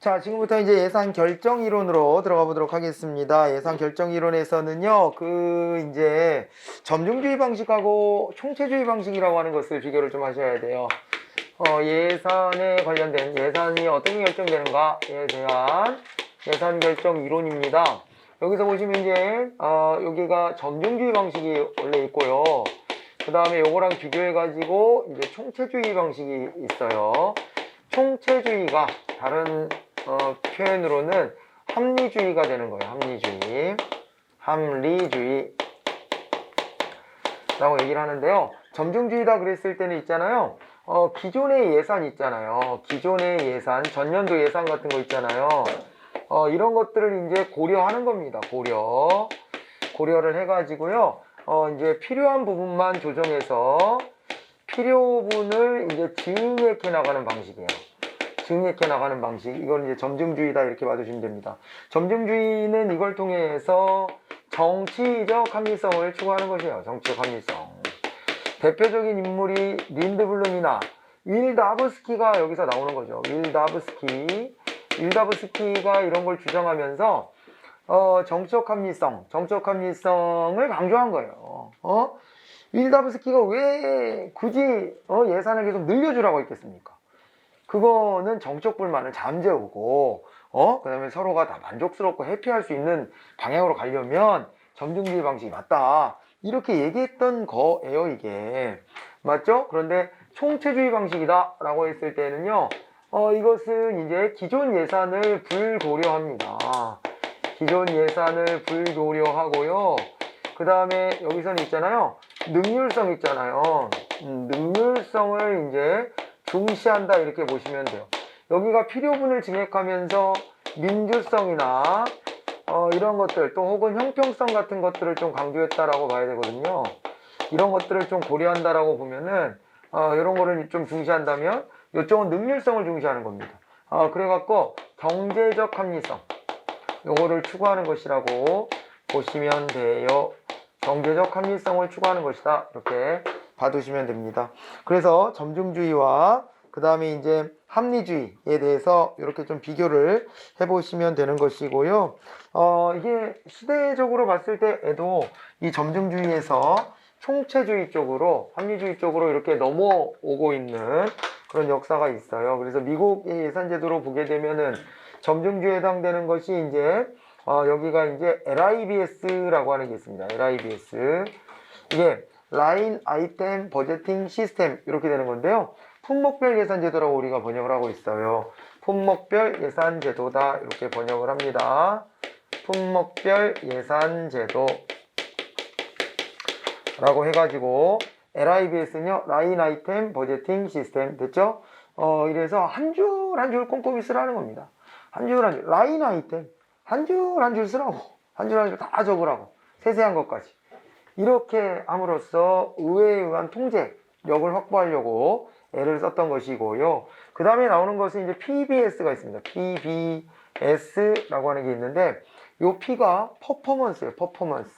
자, 지금부터 이제 예산 결정 이론으로 들어가 보도록 하겠습니다. 예산 결정 이론에서는요, 그, 이제, 점중주의 방식하고 총체주의 방식이라고 하는 것을 비교를 좀 하셔야 돼요. 어, 예산에 관련된 예산이 어떻게 결정되는가에 대한 예산 결정 이론입니다. 여기서 보시면 이제, 어, 여기가 점중주의 방식이 원래 있고요. 그 다음에 요거랑 비교해가지고, 이제 총체주의 방식이 있어요. 총체주의가 다른 어, 표현으로는 합리주의가 되는 거예요. 합리주의. 합리주의. 라고 얘기를 하는데요. 점중주의다 그랬을 때는 있잖아요. 어, 기존의 예산 있잖아요. 기존의 예산, 전년도 예산 같은 거 있잖아요. 어, 이런 것들을 이제 고려하는 겁니다. 고려. 고려를 해가지고요. 어, 이제 필요한 부분만 조정해서 필요분을 이제 증액해 나가는 방식이에요. 증액해 나가는 방식. 이건 이제 점증주의다 이렇게 봐주시면 됩니다. 점증주의는 이걸 통해서 정치적 합리성을 추구하는 것이에요. 정치적 합리성. 대표적인 인물이 린드블룸이나 윌다브스키가 여기서 나오는 거죠. 윌다브스키. 윌다브스키가 이런 걸 주장하면서 어, 정치적 합리성, 정치적 합리성을 강조한 거예요. 어? 윌다브스키가 왜 굳이 어, 예산을 계속 늘려주라고 했겠습니까? 그거는 정적 불만을 잠재우고, 어? 그 다음에 서로가 다 만족스럽고 해피할 수 있는 방향으로 가려면 점증주의 방식이 맞다. 이렇게 얘기했던 거예요, 이게. 맞죠? 그런데 총체주의 방식이다. 라고 했을 때는요, 어, 이것은 이제 기존 예산을 불고려합니다. 기존 예산을 불고려하고요. 그 다음에 여기서는 있잖아요. 능률성 있잖아요. 음, 능률성을 이제 중시한다 이렇게 보시면 돼요. 여기가 필요분을 증액하면서 민주성이나 어, 이런 것들 또 혹은 형평성 같은 것들을 좀 강조했다라고 봐야 되거든요. 이런 것들을 좀 고려한다라고 보면은 어, 이런 거를 좀 중시한다면 이쪽은 능률성을 중시하는 겁니다. 어, 그래갖고 경제적 합리성 요거를 추구하는 것이라고 보시면 돼요. 경제적 합리성을 추구하는 것이다. 이렇게 봐두시면 됩니다. 그래서 점중주의와 그 다음에 이제 합리주의에 대해서 이렇게 좀 비교를 해보시면 되는 것이고요. 어, 이게 시대적으로 봤을 때에도 이 점중주의에서 총체주의 쪽으로, 합리주의 쪽으로 이렇게 넘어오고 있는 그런 역사가 있어요. 그래서 미국의 예산제도로 보게 되면은 점중주의에 해당되는 것이 이제 어, 여기가 이제 LIBS라고 하는 게 있습니다. LIBS. 이게 라인 아이템 버제팅 시스템 이렇게 되는 건데요. 품목별 예산 제도라고 우리가 번역을 하고 있어요. 품목별 예산 제도다 이렇게 번역을 합니다. 품목별 예산 제도 라고 해가지고 LIBS는요 라인 아이템 버제팅 시스템 됐죠? 어 이래서 한 줄 한 줄 꼼꼼히 쓰라는 겁니다. 한 줄 한 줄 라인 아이템 한 줄 한 줄 쓰라고 한 줄 한 줄 다 적으라고 세세한 것까지 이렇게 함으로써 의회에 의한 통제력을 확보하려고 애를 썼던 것이고요. 그 다음에 나오는 것은 이제 PBS가 있습니다. PBS라고 하는 게 있는데 요 P가 퍼포먼스예요. 퍼포먼스.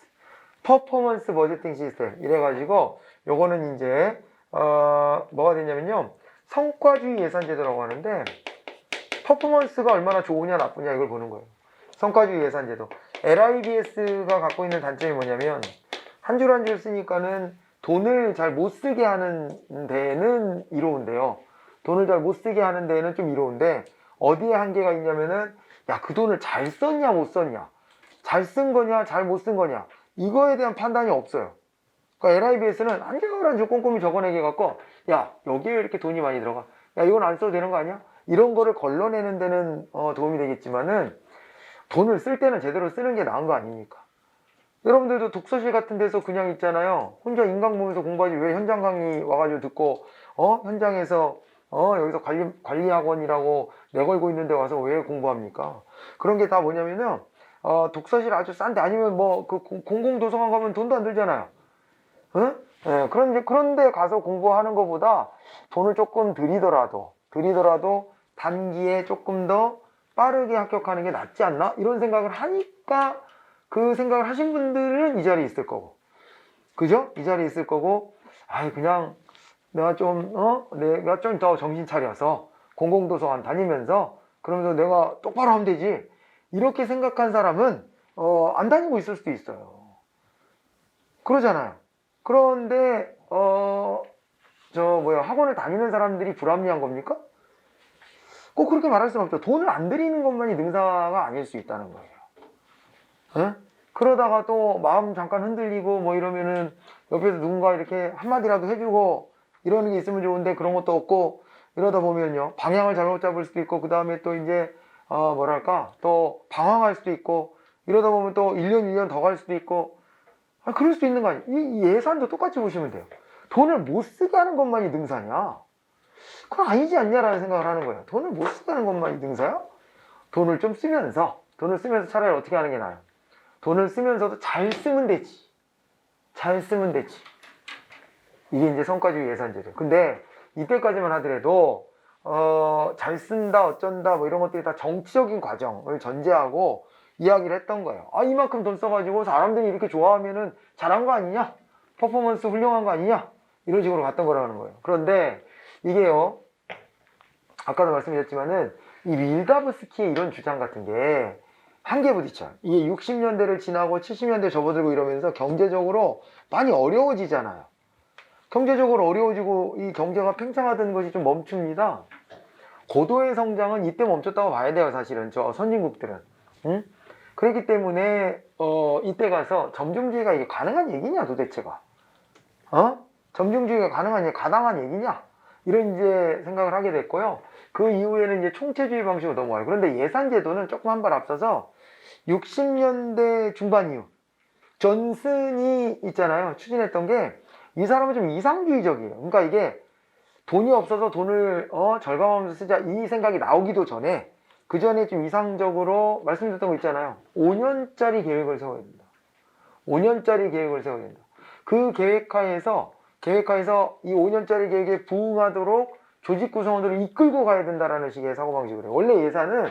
퍼포먼스 버제팅 시스템. 이래가지고 요거는 이제 어 뭐가 되냐면요. 성과주의 예산 제도라고 하는데 퍼포먼스가 얼마나 좋으냐 나쁘냐 이걸 보는 거예요. 성과주의 예산 제도. LIBS가 갖고 있는 단점이 뭐냐면 한 줄 한 줄 쓰니까는 돈을 잘 못 쓰게 하는 데는 이로운데요. 돈을 잘 못 쓰게 하는 데는 좀 이로운데 어디에 한계가 있냐면은 야 그 돈을 잘 썼냐 못 썼냐 잘 쓴 거냐 잘 못 쓴 거냐 이거에 대한 판단이 없어요. 그러니까 LIBS는 한줄한줄 꼼꼼히 적어내게 갖고 야 여기에 왜 이렇게 돈이 많이 들어가 야 이건 안 써도 되는 거 아니야 이런 거를 걸러내는 데는 어, 도움이 되겠지만은 돈을 쓸 때는 제대로 쓰는 게 나은 거 아닙니까? 여러분들도 독서실 같은 데서 그냥 있잖아요. 혼자 인강 보면서 공부하지 왜 현장 강의 와가지고 듣고 어 현장에서 어 여기서 관리 관리학원이라고 내걸고 있는데 와서 왜 공부합니까? 그런 게 다 뭐냐면은 어 독서실 아주 싼데 아니면 뭐 그 공공 도서관 가면 돈도 안 들잖아요. 응? 예, 그런 그런데 가서 공부하는 것보다 돈을 조금 들이더라도 들이더라도 단기에 조금 더 빠르게 합격하는 게 낫지 않나 이런 생각을 하니까 그 생각을 하신 분들은 이 자리에 있을 거고. 그죠? 이 자리에 있을 거고, 아이, 그냥 내가 좀, 어? 내가 좀 더 정신 차려서 공공도서관 다니면서 그러면서 내가 똑바로 하면 되지. 이렇게 생각한 사람은 어, 안 다니고 있을 수도 있어요. 그러잖아요. 그런데 어, 저 뭐야 학원을 다니는 사람들이 불합리한 겁니까? 꼭 그렇게 말할 수는 없죠. 돈을 안 들이는 것만이 능사가 아닐 수 있다는 거예요. 예? 그러다가 또 마음 잠깐 흔들리고 뭐 이러면은 옆에서 누군가 이렇게 한마디라도 해주고 이러는 게 있으면 좋은데 그런 것도 없고 이러다 보면요. 방향을 잘못 잡을 수도 있고 그 다음에 또 이제 어 뭐랄까? 또 방황할 수도 있고 이러다 보면 또 1년 2년 더 갈 수도 있고. 아, 그럴 수도 있는 거 아니에요 이 예산도 똑같이 보시면 돼요. 돈을 못 쓰게 하는 것만이 능사냐? 그건 아니지 않냐라는 생각을 하는 거예요. 돈을 못 쓰게 하는 것만이 능사야? 돈을 좀 쓰면서 돈을 쓰면서 차라리 어떻게 하는 게 나아요 돈을 쓰면서도 잘 쓰면 되지 잘 쓰면 되지 이게 이제 성과주의 예산제죠 근데 이때까지만 하더라도 어, 잘 쓴다 어쩐다 뭐 이런 것들이 다 정치적인 과정을 전제하고 이야기를 했던 거예요. 아 이만큼 돈 써가지고 사람들이 이렇게 좋아하면은 잘한 거 아니냐? 퍼포먼스 훌륭한 거 아니냐? 이런 식으로 갔던 거라는 거예요. 그런데 이게요 아까도 말씀드렸지만은 이 밀다브스키의 이런 주장 같은 게 한계 부딪혀. 이게 60년대를 지나고 70년대 접어들고 이러면서 경제적으로 많이 어려워지잖아요. 경제적으로 어려워지고 이 경제가 팽창하던 것이 좀 멈춥니다. 고도의 성장은 이때 멈췄다고 봐야 돼요, 사실은. 저 선진국들은. 응? 그렇기 때문에, 어, 이때 가서 점중주의가 이게 가능한 얘기냐, 도대체가. 어? 점중주의가 가능한, 얘기, 가당한 얘기냐? 이런 이제 생각을 하게 됐고요. 그 이후에는 이제 총체주의 방식으로 넘어가요. 그런데 예산제도는 조금 한 발 앞서서 60년대 중반 이후, 존슨이 있잖아요. 추진했던 게 이 사람은 좀 이상주의적이에요. 그러니까 이게 돈이 없어서 돈을 어, 절감하면서 쓰자 이 생각이 나오기도 전에 그 전에 좀 이상적으로 말씀드렸던 거 있잖아요. 5년짜리 계획을 세워야 된다. 5년짜리 계획을 세워야 된다. 그 계획하에서 계획하에서 이 5년짜리 계획에 부응하도록 조직 구성원들을 이끌고 가야 된다라는 식의 사고방식을 해요. 원래 예산은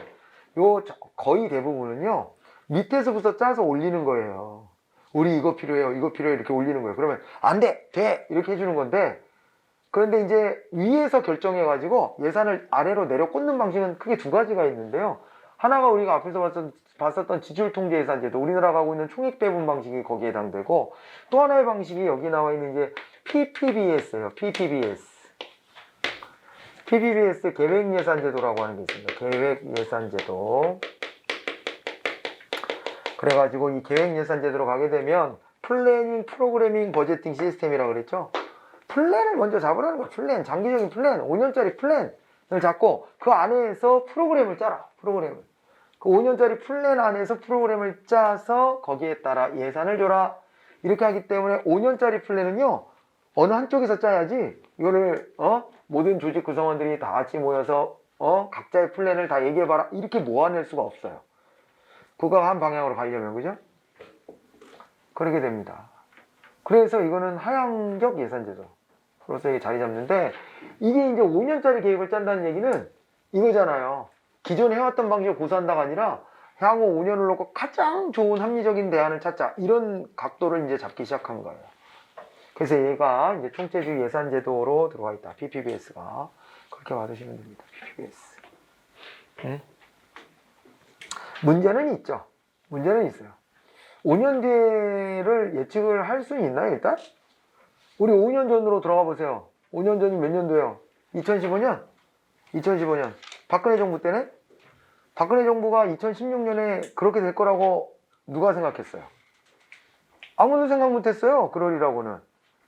요 저- 거의 대부분은요 밑에서부터 짜서 올리는 거예요. 우리 이거 필요해요, 이거 필요해 이렇게 올리는 거예요. 그러면 안 돼, 돼 이렇게 해주는 건데 그런데 이제 위에서 결정해가지고 예산을 아래로 내려 꽂는 방식은 크게 두 가지가 있는데요. 하나가 우리가 앞에서 봤었, 봤었던 지출 통제 예산제도 우리나라가 하고 있는 총액 배분 방식이 거기에 해당되고 또 하나의 방식이 여기 나와 있는 이제 PPBS예요. PPBS. PPBS 계획 예산 제도라고 하는 게 있습니다. 계획 예산 제도. 그래가지고 이 계획 예산 제도로 가게 되면 플래닝, 프로그래밍, 버제팅 시스템이라고 그랬죠. 플랜을 먼저 잡으라는 거야. 플랜, 장기적인 플랜, 5년짜리 플랜을 잡고 그 안에서 프로그램을 짜라. 프로그램을. 그 5년짜리 플랜 안에서 프로그램을 짜서 거기에 따라 예산을 줘라. 이렇게 하기 때문에 5년짜리 플랜은요. 어느 한쪽에서 짜야지 이거를 어 모든 조직 구성원들이 다 같이 모여서 어 각자의 플랜을 다 얘기해 봐라 이렇게 모아낼 수가 없어요. 그거 한 방향으로 가려면 그죠? 그러게 됩니다. 그래서 이거는 하향적 예산제도로서 이게 자리 잡는데 이게 이제 5년짜리 계획을 짠다는 얘기는 이거잖아요. 기존에 해왔던 방식을 고수한다가 아니라 향후 5년을 놓고 가장 좋은 합리적인 대안을 찾자 이런 각도를 이제 잡기 시작한 거예요. 그래서 얘가 이제 총체주의 예산제도로 들어와 있다. PPBS가 그렇게 받으시면 됩니다. PPBS. 응? 문제는 있죠. 문제는 있어요. 5년 뒤를 예측을 할 수 있나요, 일단? 우리 5년 전으로 들어가 보세요. 5년 전이 몇 년도예요? 2015년? 2015년. 박근혜 정부 때네? 박근혜 정부가 2016년에 그렇게 될 거라고 누가 생각했어요? 아무도 생각 못 했어요. 그러리라고는.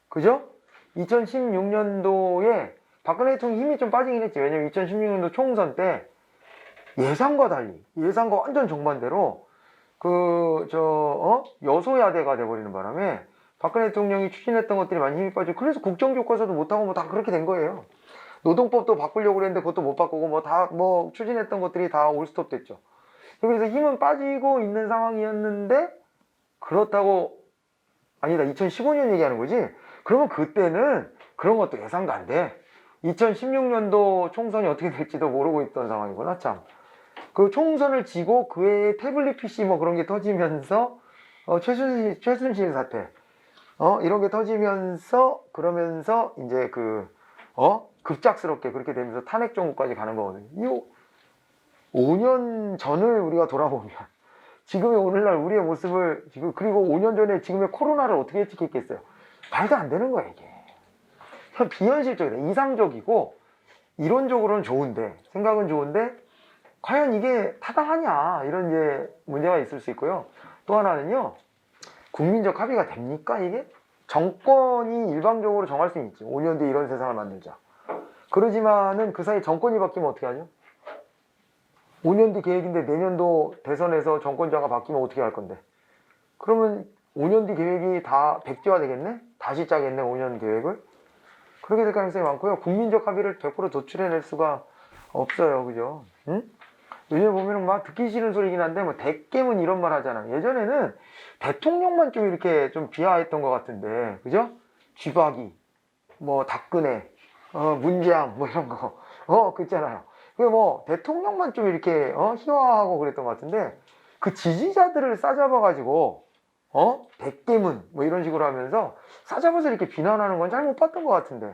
그죠? 2016년도에 박근혜 대통령 힘이 좀 빠지긴 했지. 왜냐면 2016년도 총선 때 예상과 달리, 예상과 완전 정반대로 그, 저, 어? 여소야대가 돼버리는 바람에 박근혜 대통령이 추진했던 것들이 많이 힘이 빠지고 그래서 국정교과서도 못하고 뭐 다 그렇게 된 거예요. 노동법도 바꾸려고 그랬는데 그것도 못 바꾸고 뭐다뭐 추진했던 것들이 다 올스톱 됐죠. 그래서 힘은 빠지고 있는 상황이었는데 그렇다고 아니다 2015년 얘기하는 거지 그러면 그때는 그런 것도 예상도 안 돼. 2016년도 총선이 어떻게 될지도 모르고 있던 상황이구나 참. 그 총선을 지고 그 해에 태블릿 PC 뭐 그런 게 터지면서 어, 최순실 최순실 사태 어 이런 게 터지면서 그러면서 이제 그 어 급작스럽게 그렇게 되면서 탄핵 정부까지 가는 거거든요. 이, 5년 전을 우리가 돌아보면 지금의 오늘날 우리의 모습을 지금 그리고 5년 전에 지금의 코로나를 어떻게 예측했겠어요? 말도 안 되는 거야 이게. 비현실적이다. 이상적이고 이론적으로는 좋은데 생각은 좋은데 과연 이게 타당하냐 이런 이제 문제가 있을 수 있고요. 또 하나는요. 국민적 합의가 됩니까 이게? 정권이 일방적으로 정할 수는 있지. 5년 뒤에 이런 세상을 만들자. 그러지만은 그 사이 정권이 바뀌면 어떻게 하죠? 5년 뒤 계획인데 내년도 대선에서 정권자가 바뀌면 어떻게 할 건데? 그러면 5년 뒤 계획이 다 백지화 되겠네? 다시 짜겠네, 5년 계획을? 그렇게 될 가능성이 많고요. 국민적 합의를 100% 도출해낼 수가 없어요. 그죠? 응? 요즘에 보면은 막 듣기 싫은 소리긴 한데, 뭐, 대깨문 이런 말 하잖아. 예전에는 대통령만 좀 이렇게 좀 비하했던 것 같은데, 그죠? 쥐박이, 뭐, 닥근혜, 어, 문재양, 뭐 이런 거. 어, 그 있잖아요. 그 뭐, 대통령만 좀 이렇게, 어, 희화하고 그랬던 것 같은데, 그 지지자들을 싸잡아가지고, 어? 백개문, 뭐 이런 식으로 하면서 싸잡아서 이렇게 비난하는 건 잘 못 봤던 것 같은데,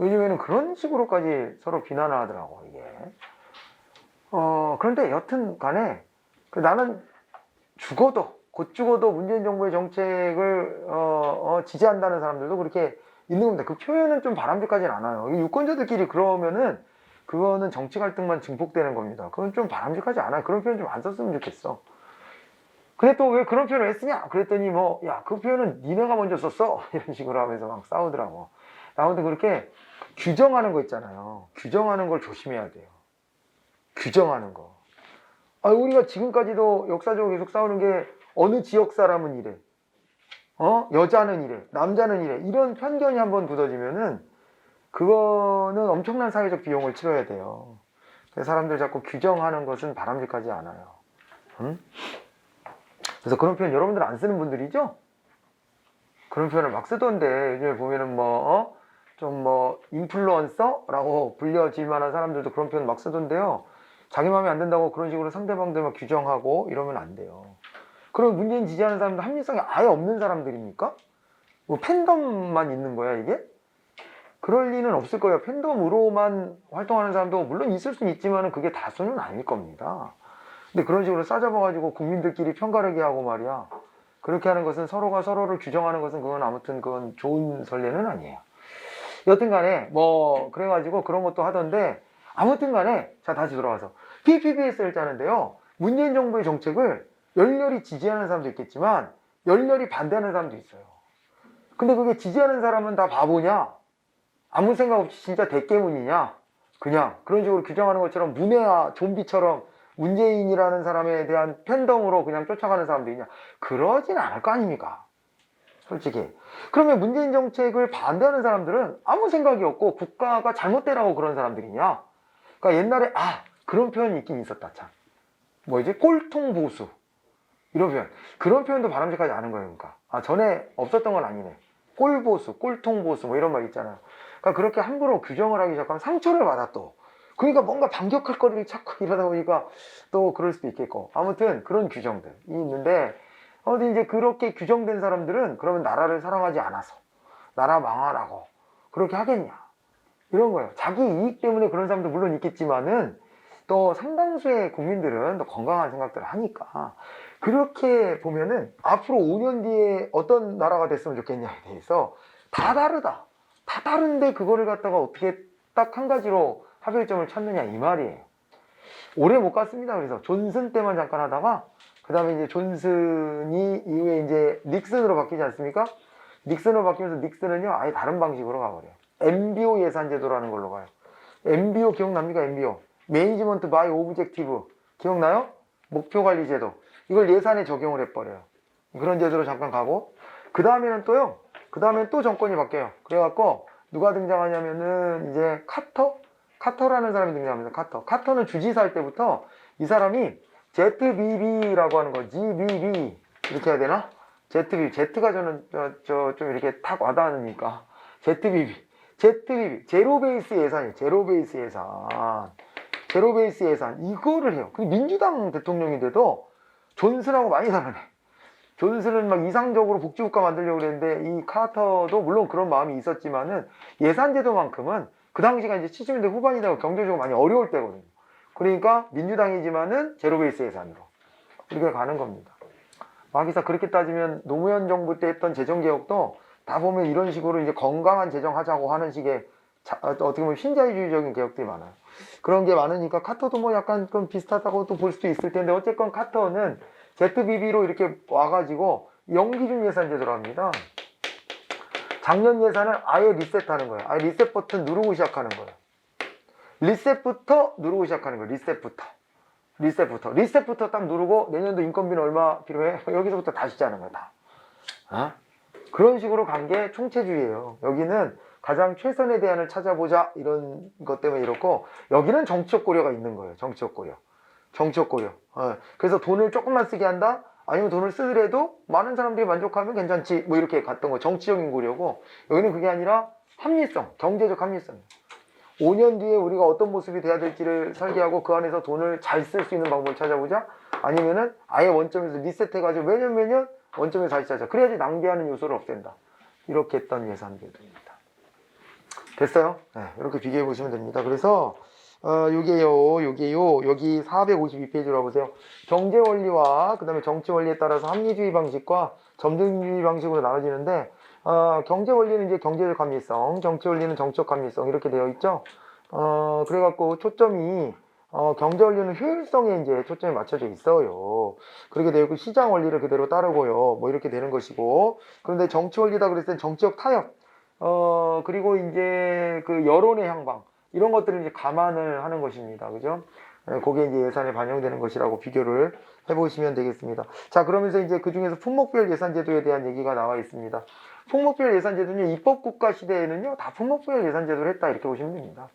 요즘에는 그런 식으로까지 서로 비난을 하더라고, 이게. 어, 그런데 여튼 간에, 그 나는 죽어도, 곧 죽어도 문재인 정부의 정책을, 어, 어, 지지한다는 사람들도 그렇게 있는 겁니다. 그 표현은 좀 바람직하진 않아요. 이 유권자들끼리 그러면은 그거는 정치 갈등만 증폭되는 겁니다. 그건 좀 바람직하지 않아요. 그런 표현 좀 안 썼으면 좋겠어. 근데 또 왜 그런 표현을 했으냐? 그랬더니 뭐, 야, 그 표현은 니네가 먼저 썼어. 이런 식으로 하면서 막 싸우더라고. 아무튼 그렇게 규정하는 거 있잖아요. 규정하는 걸 조심해야 돼요. 규정하는 거. 아, 우리가 지금까지도 역사적으로 계속 싸우는 게 어느 지역 사람은 이래. 어? 여자는 이래. 남자는 이래. 이런 편견이 한번 굳어지면은 그거는 엄청난 사회적 비용을 치러야 돼요. 사람들 자꾸 규정하는 것은 바람직하지 않아요. 응? 그래서 그런 표현 여러분들 안 쓰는 분들이죠? 그런 표현을 막 쓰던데 요즘에 보면은 뭐, 좀 뭐, 인플루언서라고 불려질 만한 사람들도 그런 표현 막 쓰던데요. 자기 마음에 안 든다고 그런 식으로 상대방들 막 규정하고 이러면 안 돼요. 그럼 문재인 지지하는 사람들 합리성이 아예 없는 사람들입니까? 뭐 팬덤만 있는 거야 이게? 그럴 리는 없을 거예요. 팬덤으로만 활동하는 사람도 물론 있을 수는 있지만 그게 다수는 아닐 겁니다. 근데 그런 식으로 싸잡아가지고 국민들끼리 편가르게 하고 말이야. 그렇게 하는 것은 서로가 서로를 규정하는 것은 그건 아무튼 그건 좋은 선례는 아니에요. 여튼 간에 뭐 그래가지고 그런 것도 하던데 아무튼 간에 자 다시 돌아와서 PPBS를 짜는데요. 문재인 정부의 정책을 열렬히 지지하는 사람도 있겠지만 열렬히 반대하는 사람도 있어요. 근데 그게 지지하는 사람은 다 바보냐? 아무 생각 없이 진짜 대깨문이냐? 그냥 그런 식으로 규정하는 것처럼 문해와 좀비처럼 문재인이라는 사람에 대한 팬덤으로 그냥 쫓아가는 사람들이냐? 그러진 않을 거 아닙니까? 솔직히. 그러면 문재인 정책을 반대하는 사람들은 아무 생각이 없고 국가가 잘못되라고 그런 사람들이냐? 그러니까 옛날에 아 그런 표현이 있긴 있었다 참. 뭐 이제 꼴통 보수 이런 표현. 그런 표현도 바람직하지 않은 거예요. 그러니까 아 전에 없었던 건 아니네. 꼴보수, 꼴통보수 뭐 이런 말 있잖아요. 그러니까 그렇게 함부로 규정을 하기 시작하면 상처를 받아 또. 그러니까 뭔가 반격할 거리를 찾고 이러다 보니까 또 그럴 수도 있겠고. 아무튼 그런 규정들이 있는데, 어, 근데 이제 그렇게 규정된 사람들은 그러면 나라를 사랑하지 않아서, 나라 망하라고, 그렇게 하겠냐. 이런 거예요. 자기 이익 때문에 그런 사람도 물론 있겠지만은, 또 상당수의 국민들은 또 건강한 생각들을 하니까, 그렇게 보면은 앞으로 5년 뒤에 어떤 나라가 됐으면 좋겠냐에 대해서 다 다르다. 다 다른데 그거를 갖다가 어떻게 딱 한 가지로 합의점을 찾느냐 이 말이에요. 오래 못 갔습니다. 그래서 존슨 때만 잠깐 하다가 그 다음에 이제 존슨이 이후에 이제 닉슨으로 바뀌지 않습니까? 닉슨으로 바뀌면서 닉슨은요 아예 다른 방식으로 가버려요. MBO 예산 제도라는 걸로 가요. MBO 기억납니까? MBO 매니지먼트 바이 오브젝티브 기억나요? 목표 관리 제도 이걸 예산에 적용을 해버려요. 그런 제도로 잠깐 가고 그 다음에는 또요. 그 다음에 또 정권이 바뀌어요. 그래갖고 누가 등장하냐면은 이제 카터 카터라는 사람이 등장합니다. 카터. 카터는 주지사 할 때부터 이 사람이 ZBB라고 하는 거, GBB 이렇게 해야 되나? ZBB. Z가 저는 저좀 이렇게 탁 와닿으니까 ZBB. ZBB. 제로 베이스 예산이에요. 제로 베이스 예산. 제로 베이스 예산. 이거를 해요. 근데 민주당 대통령인데도 존슨하고 많이 다르네. 존슨은 막 이상적으로 복지국가 만들려고 그랬는데 이 카터도 물론 그런 마음이 있었지만은 예산 제도만큼은 그 당시가 이제 70년대 후반이다 경제적으로 많이 어려울 때거든요. 그러니까 민주당이지만은 제로베이스 예산으로 이렇게 가는 겁니다. 마기사 그렇게 따지면 노무현 정부 때 했던 재정개혁도 다 보면 이런 식으로 이제 건강한 재정하자고 하는 식의 자- 어, 어떻게 보면 신자유주의적인 개혁들이 많아요. 그런 게 많으니까 카터도 뭐 약간 좀 비슷하다고 또볼 수도 있을 텐데 어쨌건 카터는 ZBB로 이렇게 와가지고 연기준 예산 제도로 합니다. 작년 예산을 아예 리셋하는 거예요. 아예 리셋 버튼 누르고 시작하는 거예요. 리셋부터 누르고 시작하는 거예요. 리셋부터. 리셋부터. 리셋부터 딱 누르고 내년도 인건비는 얼마 필요해? 여기서부터 다시 짜는 거야, 다. 어? 그런 식으로 간 게 총체주의예요. 여기는 가장 최선의 대안을 찾아보자 이런 것 때문에 이렇고 여기는 정치적 고려가 있는 거예요. 정치적 고려. 정치적 고려. 어, 그래서 돈을 조금만 쓰게 한다? 아니면 돈을 쓰더라도 많은 사람들이 만족하면 괜찮지. 뭐 이렇게 갔던 거. 정치적인 고려고 여기는 그게 아니라 합리성, 경제적 합리성. 5년 뒤에 우리가 어떤 모습이 돼야 될지를 설계하고 그 안에서 돈을 잘 쓸 수 있는 방법을 찾아보자. 아니면은 아예 원점에서 리셋해가지고 매년 매년 원점에서 다시 찾아. 그래야지 낭비하는 요소를 없앤다. 이렇게 했던 예산제도입니다. 됐어요? 네, 이렇게 비교해 보시면 됩니다. 그래서 어, 요게요, 요게요, 여기 452페이지로 와보세요. 경제 원리와 그 다음에 정치 원리에 따라서 합리주의 방식과 점등주의 방식으로 나눠지는데, 어, 경제 원리는 이제 경제적 합리성, 정치 원리는 정치적 합리성 이렇게 되어 있죠. 어, 그래갖고 초점이 어, 경제 원리는 효율성에 이제 초점이 맞춰져 있어요. 그렇게 되어 있고 시장 원리를 그대로 따르고요. 뭐 이렇게 되는 것이고, 그런데 정치 원리다 그랬을 땐 정치적 타협, 어, 그리고 이제 그 여론의 향방, 이런 것들을 이제 감안을 하는 것입니다. 그죠? 예, 그게 이제 예산에 반영되는 것이라고 비교를 해보시면 되겠습니다. 자, 그러면서 이제 그 중에서 품목별 예산제도에 대한 얘기가 나와 있습니다. 품목별 예산제도는 입법국가 시대에는요, 다 품목별 예산제도를 했다. 이렇게 보시면 됩니다.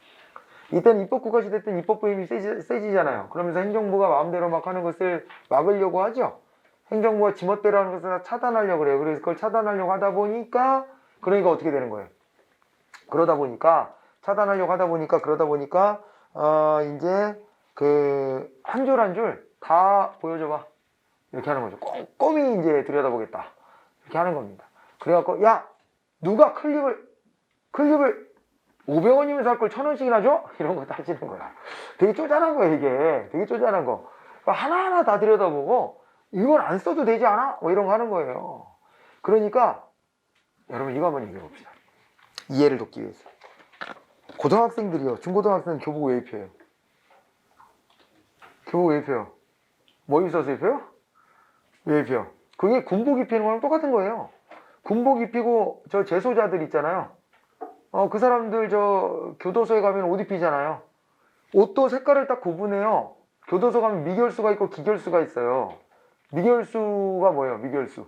이때는 입법국가 시대 때는 입법부 힘이 세지, 세지잖아요. 그러면서 행정부가 마음대로 막 하는 것을 막으려고 하죠. 행정부가 지멋대로 하는 것을 다 차단하려고 그래요. 그래서 그걸 차단하려고 하다 보니까, 그러니까 어떻게 되는 거예요? 그러다 보니까, 차단하려고 하다 보니까, 그러다 보니까, 어, 이제, 그, 한 줄 한 줄 다 보여줘 봐. 이렇게 하는 거죠. 꼼꼼히 이제 들여다보겠다. 이렇게 하는 겁니다. 그래갖고, 야! 누가 클립을, 클립을 500원이면 살 걸 1000원씩이나 줘? 이런 거 따지는 거야. 되게 쪼잔한 거야, 이게. 되게 쪼잔한 거. 하나하나 다 들여다보고, 이건 안 써도 되지 않아? 뭐 이런 거 하는 거예요. 그러니까, 여러분 이거 한번 얘기해 봅시다. 이해를 돕기 위해서. 고등학생들이요. 중고등학생은 교복 왜 입혀요? 교복 왜 입혀요? 뭐 입어서 입혀요? 왜 입혀? 그게 군복 입히는 거랑 똑같은 거예요. 군복 입히고 저 재소자들 있잖아요. 어, 그 사람들 저 교도소에 가면 옷 입히잖아요. 옷도 색깔을 딱 구분해요. 교도소 가면 미결수가 있고 기결수가 있어요. 미결수가 뭐예요? 미결수.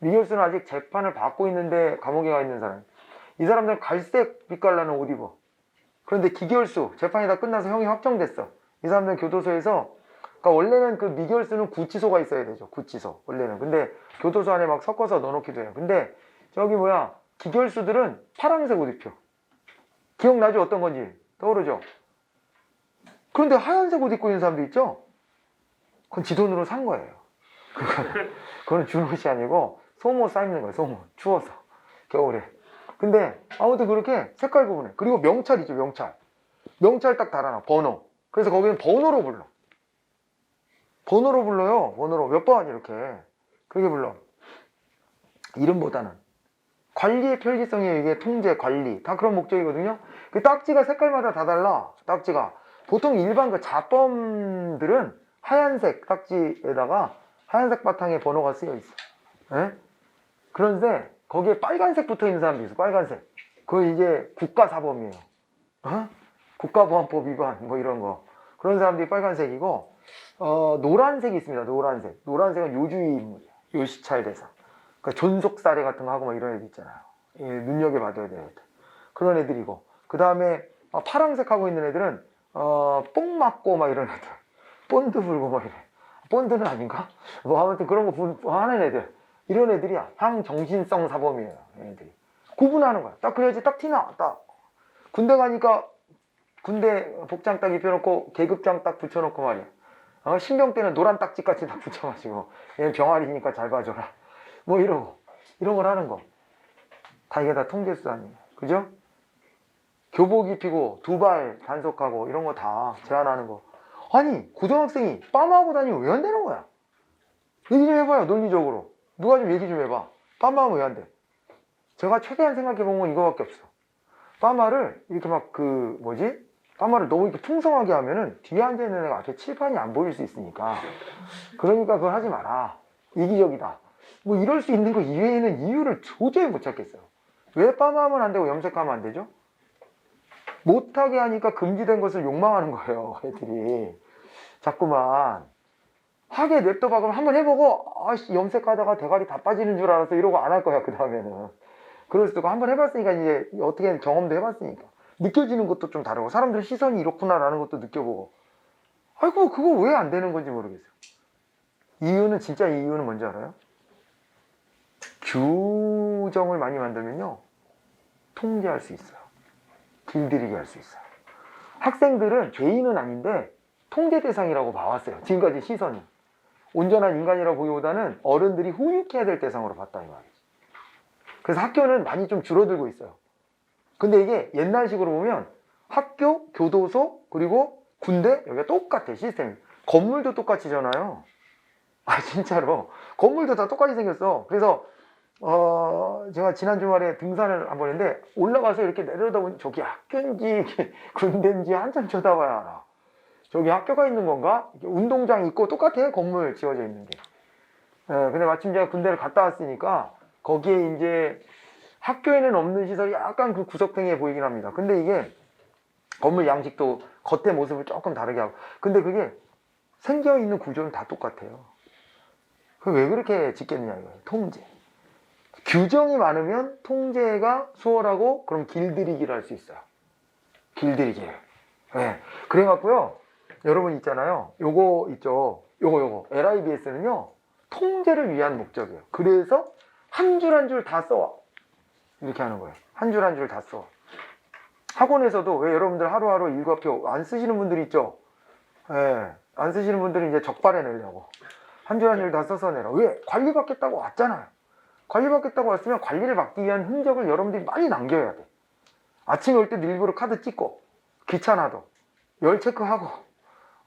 미결수는 아직 재판을 받고 있는데 감옥에 가 있는 사람. 이 사람들은 갈색 빛깔 나는 옷 입어. 그런데 기결수, 재판이 다 끝나서 형이 확정됐어. 이 사람들은 교도소에서, 그러니까 원래는 그 미결수는 구치소가 있어야 되죠. 구치소. 원래는. 근데 교도소 안에 막 섞어서 넣어놓기도 해요. 근데 저기 뭐야, 기결수들은 파란색 옷 입혀. 기억나죠? 어떤 건지. 떠오르죠? 그런데 하얀색 옷 입고 있는 사람도 있죠? 그건 지 돈으로 산 거예요. 그건, 그건 준 옷이 아니고 소모 쌓이는 거예요. 소모. 추워서. 겨울에. 근데 아무튼 그렇게 색깔 구분해. 그리고 명찰 있죠. 명찰. 명찰 딱 달아놔. 번호. 그래서 거기는 번호로 불러. 번호로 불러요. 번호로. 몇 번 이렇게. 그렇게 불러. 이름보다는. 관리의 편리성이에요. 이게 통제, 관리. 다 그런 목적이거든요. 그 딱지가 색깔마다 다 달라. 딱지가. 보통 일반 그 자범들은 하얀색 딱지에다가 하얀색 바탕에 번호가 쓰여 있어. 예? 그런데 거기에 빨간색 붙어 있는 사람도 있어. 빨간색. 그거 이제 국가사범이에요. 어? 국가보안법 위반 뭐 이런 거. 그런 사람들이 빨간색이고 어, 노란색이 있습니다. 노란색. 노란색은 요주의 인물이야. 요시찰 대상. 그러니까 존속 사례 같은 거 하고 막 이런 애들 있잖아요. 예, 눈여겨봐둬야 되는 애들. 그런 애들이고. 그 다음에 어, 파란색 하고 있는 애들은 어, 뽕 맞고 막 이런 애들. 본드 불고 막 이래. 본드는 아닌가? 뭐 아무튼 그런 거 부- 하는 애들. 이런 애들이야. 항정신성 사범이에요. 얘네들이. 구분하는 거야. 딱 그래야지 딱 티나. 딱. 군대 가니까 군대 복장 딱 입혀놓고 계급장 딱 붙여놓고 말이야. 어, 신병 때는 노란 딱지까지 딱 붙여가지고 얘는 병아리니까 잘 봐줘라. 뭐 이러고 이런 걸 하는 거. 다 이게 다 통제수 아니에요. 그죠? 교복 입히고 두 발 단속하고 이런 거 다 제한하는 거. 아니 고등학생이 빰하고 다니면 왜 안 되는 거야? 얘기 좀 해봐요 논리적으로 누가 좀 얘기 좀 해봐 빰하면 왜 안 돼? 제가 최대한 생각해 본 건 이거밖에 없어 빠마를 이렇게 막 그 뭐지? 빠마를 너무 이렇게 풍성하게 하면은 뒤에 앉아 있는 애가 앞에 칠판이 안 보일 수 있으니까 그러니까 그걸 하지 마라 이기적이다 뭐 이럴 수 있는 거 이외에는 이유를 도저히 못 찾겠어요. 왜 빠마하면 안 되고 염색하면 안 되죠? 못하게 하니까 금지된 것을 욕망하는 거예요 애들이. 자꾸만. 하게 냅둬봐 그럼 한번 해보고 아씨 염색하다가 대가리 다 빠지는 줄 알아서 이러고 안 할 거야 그 다음에는. 그럴 수도 있고 한번 해봤으니까 이제 어떻게 경험도 해봤으니까. 느껴지는 것도 좀 다르고 사람들 시선이 이렇구나라는 것도 느껴보고. 아이고 그거 왜 안 되는 건지 모르겠어요. 이유는 진짜 이유는 뭔지 알아요? 규정을 많이 만들면요 통제할 수 있어요 길들이게 할 수 있어요 학생들은 죄인은 아닌데 통제 대상이라고 봐왔어요 지금까지 시선이 온전한 인간이라고 보기보다는 어른들이 훈육해야 될 대상으로 봤다 이 말이지 그래서 학교는 많이 좀 줄어들고 있어요. 근데 이게 옛날식으로 보면 학교, 교도소, 그리고 군대, 여기가 똑같아, 시스템이. 건물도 똑같이잖아요. 아, 진짜로. 건물도 다 똑같이 생겼어. 그래서, 어, 제가 지난 주말에 등산을 한 번 했는데, 올라가서 이렇게 내려다보니 저기 학교인지 군대인지 한참 쳐다봐야 알아. 저기 학교가 있는 건가? 운동장 있고 똑같아, 건물 지어져 있는 게. 예, 근데 마침 제가 군대를 갔다 왔으니까, 거기에 이제 학교에는 없는 시설이 약간 그 구석탱이에 보이긴 합니다. 근데 이게 건물 양식도 겉의 모습을 조금 다르게 하고. 근데 그게 생겨 있는 구조는 다 똑같아요. 그 왜 그렇게 짓겠느냐 이거예요. 통제. 규정이 많으면 통제가 수월하고 그럼 길들이기를 할 수 있어요. 길들이기. 네. 그래갖고요. 여러분 있잖아요. 요거 있죠. 요거 요거. LIBS는요. 통제를 위한 목적이에요. 그래서 한 줄 한 줄 다 써. 이렇게 하는 거예요. 한 줄 한 줄 다 써. 학원에서도 왜 여러분들 하루하루 일과표 안 쓰시는 분들이 있죠? 예, 안 쓰시는 분들은 이제 적발해 내려고. 한 줄 한 줄 다 써서 내라. 왜? 관리받겠다고 왔잖아요. 관리받겠다고 왔으면 관리를 받기 위한 흔적을 여러분들이 많이 남겨야 돼. 아침에 올 때도 일부러 카드 찍고, 귀찮아도, 열 체크하고,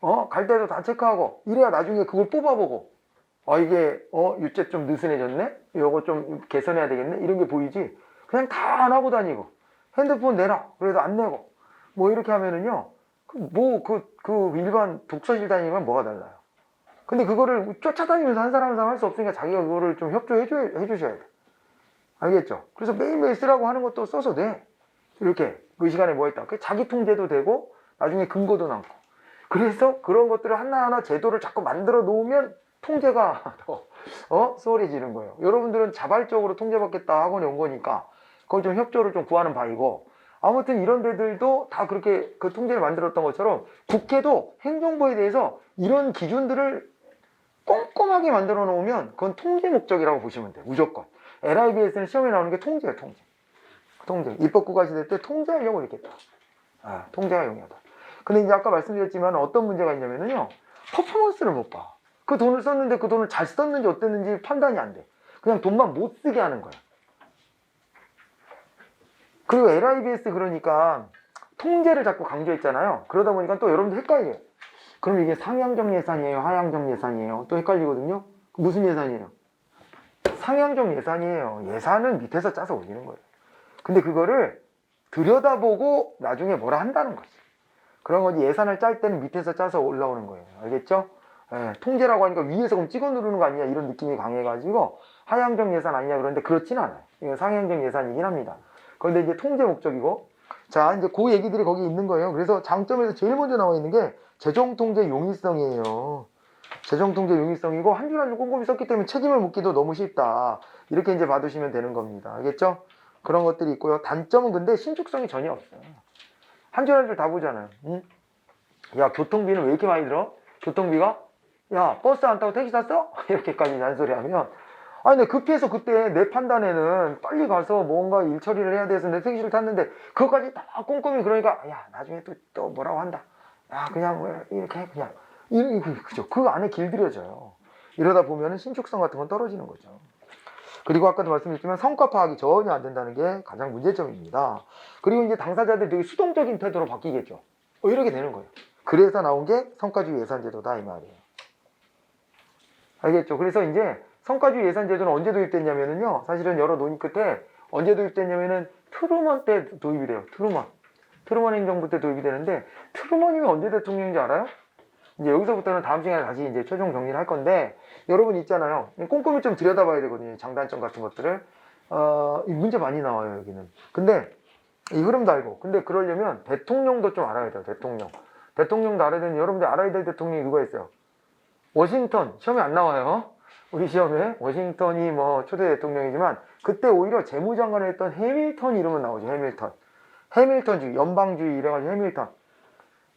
어, 갈 때도 다 체크하고, 이래야 나중에 그걸 뽑아보고, 아 이게 어 유죄 좀 느슨해졌네? 이거 좀 개선해야 되겠네? 이런 게 보이지? 그냥 다 안 하고 다니고 핸드폰 내라 그래도 안 내고. 뭐 이렇게 하면은요 뭐 그 그 일반 독서실 다니면 뭐가 달라요 근데 그거를 쫓아다니면서 한 사람 한 사람 할 수 없으니까 자기가 그거를 좀 협조해 줘 해 주셔야 돼. 알겠죠? 그래서 매일매일 쓰라고 하는 것도 써서 돼 이렇게 그 시간에 뭐 했다. 그 자기 통제도 되고 나중에 근거도 남고. 그래서 그런 것들을 하나하나 제도를 자꾸 만들어 놓으면 통제가 더 어? 수월해지는 거예요. 여러분들은 자발적으로 통제받겠다 학원에 온 거니까 그걸 좀 협조를 좀 구하는 바이고. 아무튼 이런 데들도 다 그렇게 그 통제를 만들었던 것처럼 국회도 행정부에 대해서 이런 기준들을 꼼꼼하게 만들어 놓으면 그건 통제 목적이라고 보시면 돼요. 무조건. LIBS는 시험에 나오는 게 통제예요, 통제. 통제. 입법 구가 시대 때 통제하려고 이렇게 했다. 아, 통제가 용이하다. 근데 이제 아까 말씀드렸지만 어떤 문제가 있냐면요. 퍼포먼스를 못 봐. 그 돈을 썼는데 그 돈을 잘 썼는지 어땠는지 판단이 안 돼. 그냥 돈만 못 쓰게 하는 거야. 그리고 LIBS 그러니까 통제를 자꾸 강조했잖아요. 그러다 보니까 또 여러분들 헷갈려요. 그럼 이게 상향적 예산이에요? 하향적 예산이에요? 또 헷갈리거든요. 무슨 예산이에요? 상향적 예산이에요. 예산은 밑에서 짜서 올리는 거예요. 근데 그거를 들여다보고 나중에 뭐라 한다는 거지. 그런 거지 예산을 짤 때는 밑에서 짜서 올라오는 거예요. 알겠죠? 예, 통제라고 하니까 위에서 그럼 찍어 누르는 거 아니냐 이런 느낌이 강해가지고 하향적 예산 아니냐 그런데 그렇진 않아요. 이건 상향적 예산이긴 합니다. 그런데 이제 통제 목적이고 자 이제 그 얘기들이 거기 있는 거예요. 그래서 장점에서 제일 먼저 나와 있는 게 재정 통제 용이성이에요. 재정 통제 용이성이고 한 줄 한 줄 꼼꼼히 썼기 때문에 책임을 묻기도 너무 쉽다. 이렇게 이제 받으시면 되는 겁니다. 알겠죠? 그런 것들이 있고요. 단점은 근데 신축성이 전혀 없어요. 한 줄 한 줄 다 보잖아요. 응? 야 교통비는 왜 이렇게 많이 들어? 교통비가 야 버스 안 타고 택시 탔어? 이렇게까지 잔소리하면 아니 근데 급해서 그때 내 판단에는 빨리 가서 뭔가 일 처리를 해야 돼서 내 택시를 탔는데 그것까지 다 꼼꼼히 그러니까 야 나중에 또, 또 뭐라고 한다 야 그냥 왜 이렇게 해 그냥 이 그죠 그 안에 길들여져요 이러다 보면은 신축성 같은 건 떨어지는 거죠 그리고 아까도 말씀드렸지만 성과 파악이 전혀 안 된다는 게 가장 문제점입니다 그리고 이제 당사자들이 되게 수동적인 태도로 바뀌겠죠 어, 이렇게 되는 거예요 그래서 나온 게 성과주의 예산제도다 이 말이에요. 알겠죠? 그래서 이제 성과주의 예산제도는 언제 도입됐냐면은요. 사실은 여러 논의 끝에 언제 도입됐냐면은 트루먼 때 도입이 돼요. 트루먼. 트루먼 행정부 때 도입이 되는데 트루먼이면 언제 대통령인지 알아요? 이제 여기서부터는 다음 시간에 다시 이제 최종 정리를 할 건데 여러분 있잖아요. 꼼꼼히 좀 들여다봐야 되거든요. 장단점 같은 것들을. 어, 이 문제 많이 나와요, 여기는. 근데 이 흐름도 알고. 근데 그러려면 대통령도 좀 알아야 돼요, 대통령. 대통령도 알아야 되는 여러분들 알아야 될 대통령이 누가 있어요? 워싱턴. 시험에 안 나와요. 우리 시험에 워싱턴이 뭐 초대 대통령이지만 그때 오히려 재무장관을 했던 해밀턴 이름은 나오죠. 해밀턴. 해밀턴주의, 연방주의 이래가지고 해밀턴.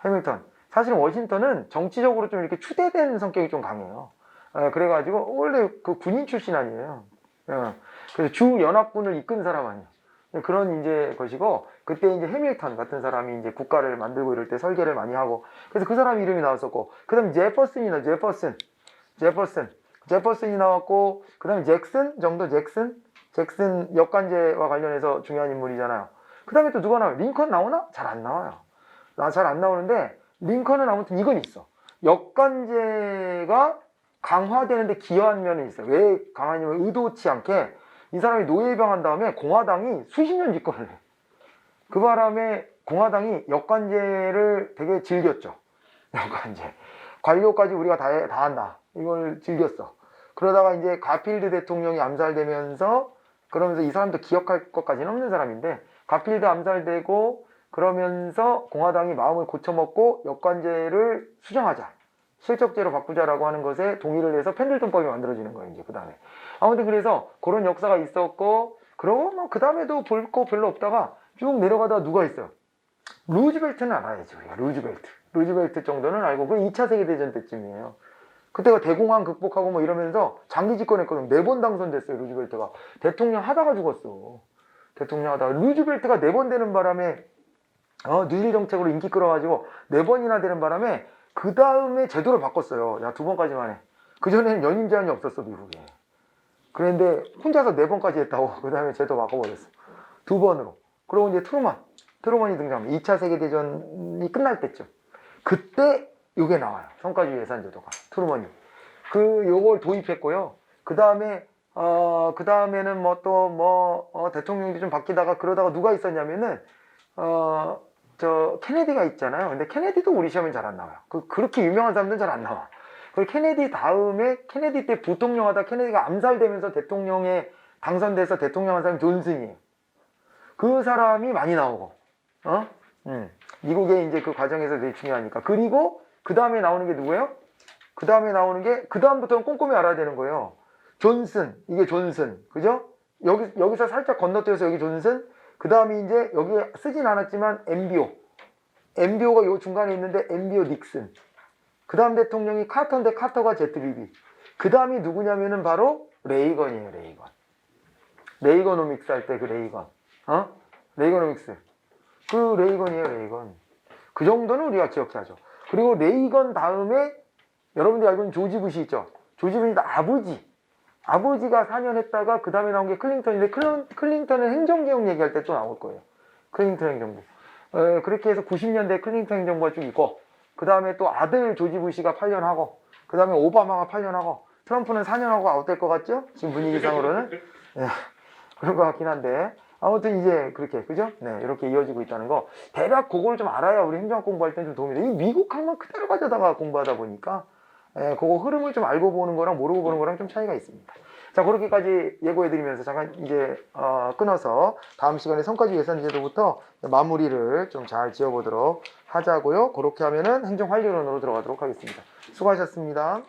해밀턴. 사실은 워싱턴은 정치적으로 좀 이렇게 추대된 성격이 좀 강해요. 어, 그래가지고 원래 그 군인 출신 아니에요. 어, 그래서 주 연합군을 이끈 사람 아니에요. 그런 이제 것이고 그때 이제 해밀턴 같은 사람이 이제 국가를 만들고 이럴 때 설계를 많이 하고 그래서 그 사람 이름이 나왔었고 그다음 제퍼슨이나 제퍼슨 제퍼슨 제퍼슨이 나왔고 그다음에 잭슨 정도 잭슨 잭슨 역관제와 관련해서 중요한 인물이잖아요. 그 다음에 또 누가 나와요? 링컨 나오나? 잘 안 나와요. 나 잘 안 나오는데 링컨은 아무튼 이건 있어. 역관제가 강화되는데 기여한 면이 있어요. 왜 강하냐면 의도치 않게 이 사람이 노예 입양한 다음에 공화당이 수십 년 집권을 해. 그 바람에 공화당이 역관제를 되게 즐겼죠. 역관제. 관료까지 우리가 다, 해- 다 한다. 이걸 즐겼어. 그러다가 이제 가필드 대통령이 암살되면서 그러면서 이 사람도 기억할 것까지는 없는 사람인데 가필드 암살되고 그러면서 공화당이 마음을 고쳐먹고 역관제를 수정하자. 실적제로 바꾸자라고 하는 것에 동의를 해서 펜들턴법이 만들어지는 거예요, 이제 그 다음에. 아무튼 그래서 그런 역사가 있었고, 그러고 뭐 그 다음에도 볼 거 별로 없다가 쭉 내려가다가 누가 있어요? 루즈벨트는 알아야죠, 우리가. 루즈벨트. 루즈벨트 정도는 알고, 그 2차 세계대전 때쯤이에요. 그때가 대공황 극복하고 뭐 이러면서 장기 집권했거든. 네 번 당선됐어요, 루즈벨트가. 대통령 하다가 죽었어. 대통령 하다가. 루즈벨트가 네 번 되는 바람에, 어, 뉴딜 정책으로 인기 끌어가지고 네 번이나 되는 바람에 그 다음에 제도를 바꿨어요. 야, 두 번까지만 해. 그 전에는 연임 제한이 없었어, 미국에. 그런데 혼자서 네 번까지 했다고. 그 다음에 제도 바꿔버렸어. 두 번으로. 그리고 이제 트루먼. 트루먼이 등장합니다. 2차 세계 대전이 끝날 때쯤. 그때 이게 나와요. 성과주의 예산제도가. 트루먼이. 그, 요걸 도입했고요. 그 다음에, 어, 그 다음에는 뭐 또 뭐, 어, 대통령이 좀 바뀌다가 그러다가 누가 있었냐면은, 어, 저 케네디가 있잖아요. 근데 케네디도 우리 시험에 잘안 나와요. 그 그렇게 유명한 사람들은 잘 안 나와. 그리고 케네디 다음에 케네디 때 부통령 하다 케네디가 암살되면서 대통령에 당선돼서 대통령 한 사람이 존슨이에요. 그 사람이 많이 나오고, 어? 음. 미국의 이제 그 과정에서 되게 중요하니까. 그리고 그 다음에 나오는 게 누구예요? 그 다음에 나오는 게, 그 다음부터는 꼼꼼히 알아야 되는 거예요. 존슨, 이게 존슨, 그죠? 여기, 여기서 살짝 건너뛰어서 여기 존슨, 그 다음에 이제 여기 쓰진 않았지만 MBO. MBO가 요 중간에 있는데 MBO 닉슨. 그 다음 대통령이 카터인데 카터가 ZBB. 그 다음이 누구냐면은 바로 레이건이에요, 레이건. 레이거노믹스 할 때 그 레이건. 어? 레이거노믹스. 그 레이건이에요, 레이건. 그 정도는 우리가 기억해야죠. 그리고 레이건 다음에 여러분들이 알고 있는 조지 부시 있죠? 조지 부시 아버지. 아버지가 4년 했다가 그 다음에 나온 게 클린턴인데 클린, 클린턴은 행정개혁 얘기할 때 또 나올 거예요. 클린턴 행정부. 어, 그렇게 해서 90년대 클린턴 행정부가 쭉 있고 그 다음에 또 아들 조지 부시가 8년 하고 그 다음에 오바마가 8년 하고 트럼프는 4년 하고 아웃될 것 같죠? 지금 분위기상으로는 예, 그런 것 같긴 한데 아무튼 이제 그렇게 그죠? 네 이렇게 이어지고 있다는 거 대략 그걸 좀 알아야 우리 행정학 공부할 때좀 도움이 돼. 이 미국 학만 그대로 가져다가 공부하다 보니까 예, 그거 흐름을 좀 알고 보는 거랑 모르고 보는 거랑 좀 차이가 있습니다. 자, 그렇게까지 예고해드리면서 잠깐 이제 어, 끊어서 다음 시간에 성과주 예산제도부터 마무리를 좀 잘 지어보도록 하자고요. 그렇게 하면은 행정 활류론으로 들어가도록 하겠습니다. 수고하셨습니다.